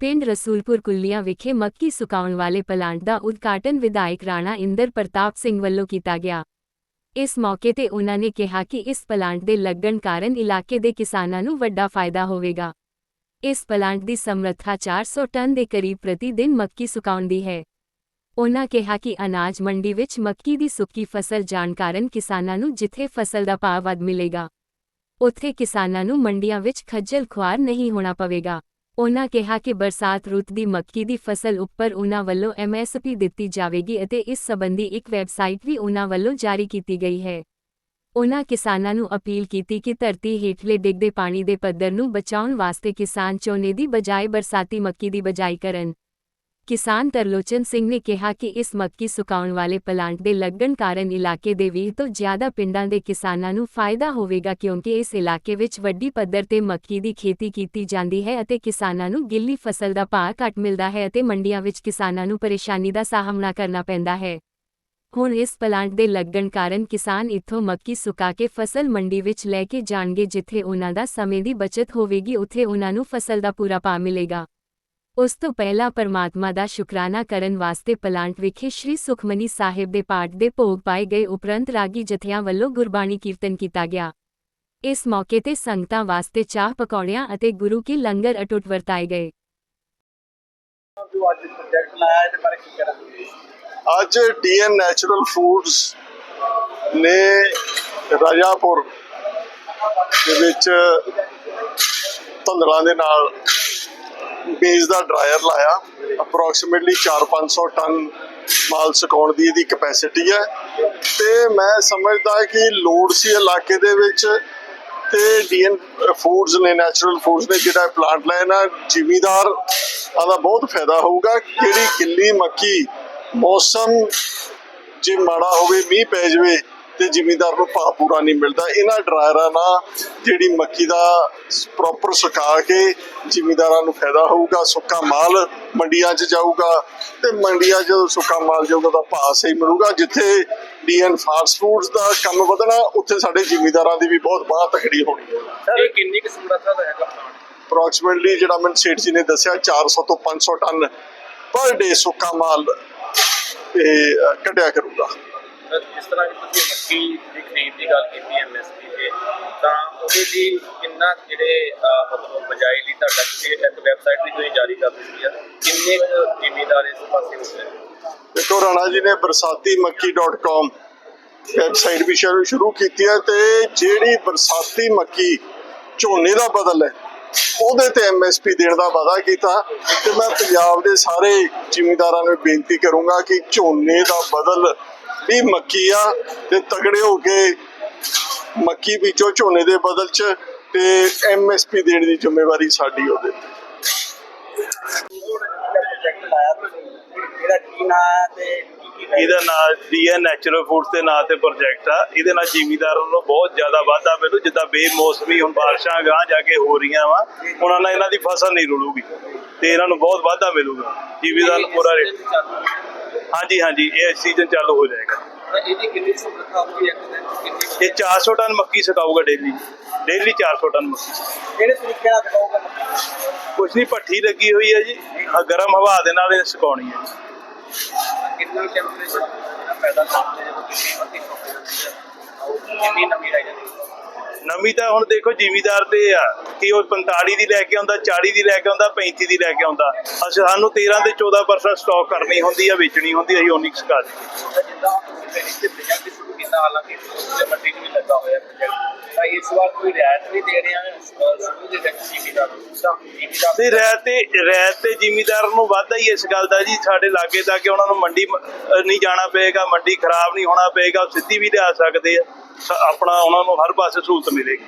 ਪਿੰਡ ਰਸੂਲਪੁਰ ਕੁੱਲੀਆਂ ਵਿਖੇ ਮੱਕੀ ਸੁਕਾਉਣ ਵਾਲੇ ਪਲਾਂਟ ਦਾ ਉਦਘਾਟਨ ਵਿਧਾਇਕ ਰਾਣਾ ਇੰਦਰ ਪ੍ਰਤਾਪ ਸਿੰਘ ਵੱਲੋਂ ਕੀਤਾ ਗਿਆ। ਇਸ ਮੌਕੇ ਤੇ ਉਹਨਾਂ ਨੇ ਕਿਹਾ ਕਿ ਇਸ ਪਲਾਂਟ ਦੇ ਲੱਗਣ ਕਾਰਨ ਇਲਾਕੇ ਦੇ ਕਿਸਾਨਾਂ ਨੂੰ ਵੱਡਾ ਫਾਇਦਾ ਹੋਵੇਗਾ। ਇਸ ਪਲਾਂਟ ਦੀ ਸਮਰੱਥਾ 400 ਟਨ ਦੇ ਕਰੀਬ ਪ੍ਰਤੀ ਦਿਨ ਮੱਕੀ ਸੁਕਾਉਣ ਦੀ ਹੈ। ਉਹਨਾਂ ਕਿਹਾ ਕਿ ਅਨਾਜ ਮੰਡੀ ਵਿੱਚ ਮੱਕੀ ਦੀ ਸੁੱਕੀ ਫਸਲ ਜਾਣ ਕਾਰਨ ਕਿਸਾਨਾਂ ਨੂੰ ਜਿੱਥੇ ਫਸਲ ਦਾ ਭਾਅ ਵੱਧ ਮਿਲੇਗਾ, ਉੱਥੇ ਕਿਸਾਨਾਂ ਨੂੰ ਮੰਡੀਆਂ ਵਿੱਚ ਖੱਜਲ ਖੁਆਰ ਨਹੀਂ ਹੋਣਾ ਪਵੇਗਾ। ਉਨ੍ਹਾਂ ਕਿਹਾ ਕਿ ਬਰਸਾਤ ਰੁੱਤ ਦੀ ਮੱਕੀ ਦੀ ਫਸਲ ਉੱਪਰ ਉਨ੍ਹਾਂ ਵੱਲੋਂ ਐਮਐਸਪੀ ਦਿੱਤੀ ਜਾਵੇਗੀ ਅਤੇ ਇਸ ਸੰਬੰਧੀ ਇੱਕ ਵੈਬਸਾਈਟ ਵੀ ਉਨ੍ਹਾਂ ਵੱਲੋਂ ਜਾਰੀ ਕੀਤੀ ਗਈ ਹੈ। ਉਨ੍ਹਾਂ ਕਿਸਾਨਾਂ ਨੂੰ ਅਪੀਲ ਕੀਤੀ ਕਿ ਧਰਤੀ ਹੇਠਲੇ ਡਿੱਗਦੇ ਪਾਣੀ ਦੇ ਪੱਧਰ ਨੂੰ ਬਚਾਉਣ ਵਾਸਤੇ ਕਿਸਾਨ ਝੋਨੇ ਦੀ ਬਜਾਏ ਬਰਸਾਤੀ ਮੱਕੀ ਦੀ ਬਜਾਈ ਕਰਨ। ਕਿਸਾਨ ਤਰਲੋਚਨ ਸਿੰਘ ਨੇ ਕਿਹਾ ਕਿ ਇਸ ਮੱਕੀ ਸੁਕਾਉਣ ਵਾਲੇ ਪਲਾਂਟ ਦੇ ਲੱਗਣ ਕਾਰਨ ਇਲਾਕੇ ਦੇ 20 ਤੋਂ ਜ਼ਿਆਦਾ ਪਿੰਡਾਂ ਦੇ ਕਿਸਾਨਾਂ ਨੂੰ ਫਾਇਦਾ ਹੋਵੇਗਾ ਕਿਉਂਕਿ ਇਸ ਇਲਾਕੇ ਵਿੱਚ ਵੱਡੀ ਪੱਧਰ ਤੇ ਮੱਕੀ ਦੀ ਖੇਤੀ ਕੀਤੀ ਜਾਂਦੀ ਹੈ ਅਤੇ ਕਿਸਾਨਾਂ ਨੂੰ ਗਿੱਲੀ ਫਸਲ ਦਾ ਭਾਅ ਘੱਟ ਮਿਲਦਾ ਹੈ ਅਤੇ ਮੰਡੀਆਂ ਵਿੱਚ ਕਿਸਾਨਾਂ ਨੂੰ ਪਰੇਸ਼ਾਨੀ ਦਾ ਸਾਹਮਣਾ ਕਰਨਾ ਪੈਂਦਾ ਹੈ। ਹੁਣ ਇਸ ਪਲਾਂਟ ਦੇ ਲੱਗਣ ਕਾਰਨ ਕਿਸਾਨ ਇੱਥੋਂ ਮੱਕੀ ਸੁਕਾ ਕੇ ਫਸਲ ਮੰਡੀ ਵਿੱਚ ਲੈ ਕੇ ਜਾਣਗੇ ਜਿੱਥੇ ਉਹਨਾਂ ਦਾ ਸਮੇਂ ਦੀ ਬਚਤ ਹੋਵੇਗੀ, ਉੱਥੇ ਉਹਨਾਂ ਨੂੰ ਫਸਲ ਦਾ ਪੂਰਾ ਭਾਅ ਮਿਲੇਗਾ। ਉਸ ਤੋਂ ਪਹਿਲਾਂ ਪਰਮਾਤਮਾ ਦਾ ਸ਼ੁਕਰਾਨਾ ਕਰਨ ਵਾਸਤੇ ਪਲਾਂਟ ਵਿਖੇ ਸ਼੍ਰੀ ਸੁਖਮਨੀ ਸਾਹਿਬ ਦੇ ਪਾਠ ਦੇ ਭੋਗ ਪਾਏ ਗਏ ਉਪਰੰਤ ਰਾਗੀ ਜਥਿਆਂ ਵੱਲੋਂ ਗੁਰਬਾਣੀ ਕੀਰਤਨ ਕੀਤਾ ਗਿਆ। ਇਸ ਮੌਕੇ ਤੇ ਸੰਗਤਾਂ ਵਾਸਤੇ ਚਾਹ ਪਕੌੜਿਆਂ ਅਤੇ ਗੁਰੂ ਕੀ ਲੰਗਰ ਅਟੁੱਟ ਵਰਤਾਏ ਗਏ। ਜੋ ਅੱਜ ਪ੍ਰੋਜੈਕਟ ਲਾਇਆ ਇਹਦੇ ਬਾਰੇ ਕੀ ਕਰਾਂਗੇ ਅੱਜ ਡੀਐਨ ਨੈਚੁਰਲ ਫੂਡਸ ਨੇ ਰਾਜਾਪੁਰ ਦੇ ਵਿੱਚ ਧੰਦਲਾਂ ਦੇ ਨਾਲ ਬੇਸ ਦਾ ਡਰਾਇਰ ਲਾਇਆ। ਅਪਰੋਕਸੀਮੇਟਲੀ 4-500 ਟਨ ਮਾਲ ਸੁਕਾਉਣ ਦੀ ਇਹਦੀ ਕਪੈਸਿਟੀ ਹੈ। ਤੇ ਮੈਂ ਸਮਝਦਾ ਕਿ ਲੋੜ ਸੀ ਇਲਾਕੇ ਦੇ ਵਿੱਚ। ਤੇ ਡੀਐਨ ਫੂਡਸ ਨੇ ਨੈਚੁਰਲ ਫੂਡਸ ਨੇ ਜਿਹੜਾ ਪਲਾਂਟ ਲਾਇਆ ਨਾ, ਜ਼ਿਮੀਦਾਰ ਦਾ ਬਹੁਤ ਫਾਇਦਾ ਹੋਊਗਾ। ਜਿਹੜੀ ਕਿੱਲੀ ਮੱਕੀ ਮੌਸਮ ਜੇ ਮਾੜਾ ਹੋਵੇ, ਮੀਂਹ ਪੈ ਜਾਵੇ ਤੇ ਜ਼ਿਮੀਦਾਰ ਨੂੰ ਭਾਅ ਪੂਰਾ ਨਹੀਂ ਮਿਲਦਾ। ਇਹਨਾਂ ਡਰਾਇਰਾਂ ਨਾਲ ਜਿਹੜੀ ਮੱਕੀ ਦਾ ਪ੍ਰੋਪਰ ਸੁਕਾ ਕੇ ਜ਼ਿਮੀਦਾਰਾਂ ਨੂੰ ਫਾਇਦਾ ਹੋਊਗਾ ਸੁੱਕਾ ਮਾਲ ਮੰਡੀਆਂ 'ਚ ਜਾਊਗਾ ਤੇ ਮੰਡੀਆਂ 'ਚ ਜਦੋਂ ਸੁੱਕਾ ਮਾਲ ਜਾਊਗਾ ਤਾਂ ਭਾਅ ਸਹੀ ਮਿਲੂਗਾ। ਜਿੱਥੇ ਡੀਐਨ ਫਾਸਟ ਫੂਡਸ ਦਾ ਕੰਮ ਵਧਣਾ ਉੱਥੇ ਸਾਡੇ ਜ਼ਿਮੀਦਾਰਾਂ ਦੀ ਵੀ ਬਹੁਤ ਬਾਹ ਤਕੜੀ ਹੋਣੀ ਹੈ। ਸਰ ਇਹ ਕਿੰਨੀ ਕੁ ਦਾ ਹੈਗਾ ਪਲਾਂਟ ਅਪਰੋਕਸੀਮੇਟਲੀ ਜਿਹੜਾ ਮੈਨੂੰ ਸੇਠ ਜੀ ਨੇ ਦੱਸਿਆ 400 ਤੋਂ 500 ਟਨ ਪਰ ਡੇ ਸੁੱਕਾ ਮਾਲ ਇਹ ਕੱਢਿਆ ਕਰੂਗਾ। ਜਿਸ ਤਰ੍ਹਾਂ ਕਿ ਤੁਸੀਂ ਮੱਕੀ ਦੀ ਖਰੀਦ ਦੀ ਗੱਲ ਕੀਤੀ ਐਮਐਸਪੀ ਤੇ, ਤਾਂ ਉਹਦੇ ਲਈ ਕਿੰਨਾ ਜਿਹੜੇ ਮਤਲਬ ਬਜਾਈ ਲਈ ਤੁਹਾਡਾ ਕਿਸੇ ਇੱਕ ਵੈਬਸਾਈਟ ਵੀ ਤੁਸੀਂ ਜਾਰੀ ਕਰ ਦਿੱਤੀ ਹੈ ਕਿੰਨੇ ਕੁ ਇਸ ਪਾਸੇ ਹੁੰਦੇ ਦੇਖੋ, ਰਾਣਾ ਜੀ ਨੇ ਬਰਸਾਤੀਮੱਕੀ.com ਵੈਬਸਾਈਟ ਵੀ ਸ਼ੁਰੂ ਕੀਤੀ ਹੈ ਤੇ ਜਿਹੜੀ ਬਰਸਾਤੀ ਮੱਕੀ ਝੋਨੇ ਦਾ ਬਦਲ ਹੈ, ਉਹਦੇ ਤੇ ਐਮਐਸਪੀ ਦੇਣ ਦਾ ਵਾਅਦਾ ਕੀਤਾ ਤੇ ਮੈਂ ਪੰਜਾਬ ਦੇ ਸਾਰੇ ਜ਼ਿਮੀਂਦਾਰਾਂ ਨੂੰ ਬੇਨਤੀ ਕਰੂੰਗਾ ਕਿ ਝੋਨੇ ਦਾ ਬਦਲ ਵੀ ਮੱਕੀ ਆ ਤੇ ਤਗੜੇ ਹੋ ਕੇ ਮੱਕੀ ਵਿੱਚੋਂ ਝੋਨੇ ਦੇ ਬਦਲ ਚ ਤੇ ਐਮਐਸਪੀ ਦੇਣ ਦੀ ਜ਼ਿੰਮੇਵਾਰੀ ਸਾਡੀ ਉਹਦੇ ਤੇ। ਇਹਦਾ ਨਾਮ ਡੀਐਨ ਨੈਚੁਰਲ ਫੂਡਸ ਦੇ ਨਾਂ ਤੇ ਪ੍ਰੋਜੈਕਟ ਆ। ਇਹਦੇ ਨਾਲ ਜ਼ਿਮੀਦਾਰਾਂ ਨੂੰ ਬਹੁਤ ਜ਼ਿਆਦਾ ਵਾਧਾ ਮਿਲੂ। ਜਿੱਦਾਂ ਬੇਮੌਸਮੀ ਹੁਣ ਬਾਰਿਸ਼ਾਂ ਗਾਂ ਜਾ ਕੇ ਹੋ ਰਹੀਆਂ ਵਾ ਉਹਨਾਂ ਨਾਲ ਇਹਨਾਂ ਦੀ ਫਸਲ ਨਹੀਂ ਰੁਲੂਗੀ ਤੇ ਇਹਨਾਂ ਨੂੰ ਬਹੁਤ ਵਾਧਾ ਮਿਲੂਗਾ। ਜ਼ਿਮੀਦਾਰ ਨੂੰ ਪੂਰਾ ਰੇਟ ਹਾਂਜੀ ਹਾਂਜੀ ਇਹ ਸੀਜ਼ਨ ਚਾਲੂ ਹੋ ਜਾਏਗਾ। ਇਹਦੀ ਕਿੰਨੀ ਸਮਰੱਥਾ ਹੋਊਗੀ ਇੱਕ ਦਿਨ ਕਿੰਨੀ ਇਹ 400 ਟਨ ਮੱਕੀ ਸੁਕਾਊਗਾ ਡੇਲੀ ਡੇਲੀ 400 ਟਨ ਮੱਕੀ। ਕਿਹੜੇ ਤਰੀਕੇ ਨਾਲ ਦਿਖਾਊਗਾ ਕੁਛ ਨਹੀਂ ਭੱਠੀ ਲੱਗੀ ਹੋਈ ਹੈ ਜੀ। ਆਹ ਗਰਮ ਹਵਾ ਦੇ ਨਾਲ ਇਹ ਸੁਕਾਉਣੀ ਹੈ ਕਿੰਨਾ ਟੈਂਪਰੇਚਰ ਪੈਦਾ ਕਰਦੇ ਜਦੋਂ ਤੁਸੀਂ ਮੱਕੀ ਸੁਕਾਉਂਦੇ ਹੋ? ਕਿੰਨੀ ਨਮੀ ਰਹਿ ਜਾਂਦੀ ਤਾਂ ਹੁਣ ਦੇਖੋ ਜ਼ਿਮੀਦਾਰ ਤੇ ਆ। ਕਿ ਉਹ 45 ਦੀ ਲੈ ਕੇ ਆਉਂਦਾ 40 ਦੀ ਲੈ ਕੇ ਆਉਂਦਾ 35 ਦੀ ਲੈ ਕੇ ਆਉਂਦਾ। ਅਸੀਂ ਸਾਨੂੰ 13 ਤੇ 14% ਸਟਾਕ ਕਰਨੀ ਹੁੰਦੀ ਆ ਵੇਚਣੀ ਹੁੰਦੀ ਅਸੀਂ ਕੁ ਜਿੱਦਾਂ ਤੁਸੀਂ ਤੇ ਤੇ ਤਾਂ ਤਾਂ ਤੇ ਰਹਿਤ ਤੇ ਰਹਿਤ ਤੇ ਜ਼ਿਮੀਦਾਰ ਨੂੰ ਵਾਧਾ ਹੀ ਇਸ ਗੱਲ ਦਾ ਜੀ। ਸਾਡੇ ਲਾਗੇ ਤੱਕ ਉਹਨਾਂ ਨੂੰ ਮੰਡੀ ਨਹੀਂ ਜਾਣਾ ਪਏਗਾ ਮੰਡੀ ਖਰਾਬ ਨਹੀਂ ਹੋਣਾ ਪਏਗਾ ਸਿੱਧੀ ਵੀ ਲਿਆ ਸਕਦੇ ਆ। ਆਪਣਾ ਉਹਨਾਂ ਨੂੰ ਹਰ ਪਾਸੇ ਸਹੂਲਤ ਮਿਲੇਗੀ।